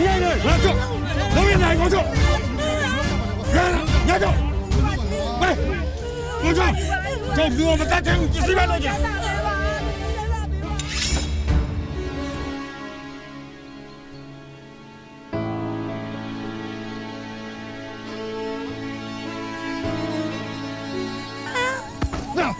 你来来，拿走，老远来，我走，来，拿走，来，我走，走，给我们大队伍几十万多去。那。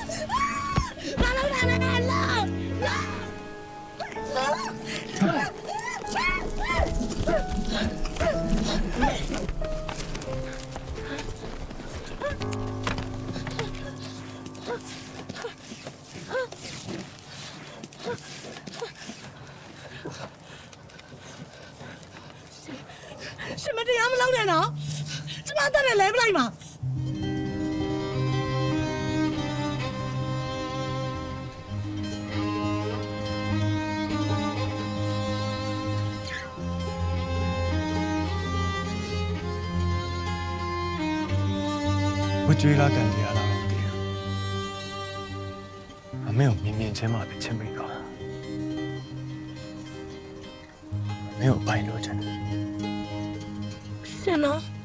ရှင်မတရားမလုပ်နဲ့နော်ကျမတက်တယ်လဲပလိုက်မှာ 我追他干爹了，爹，俺没有明面前嘛的前辈的，没有白罗真。 you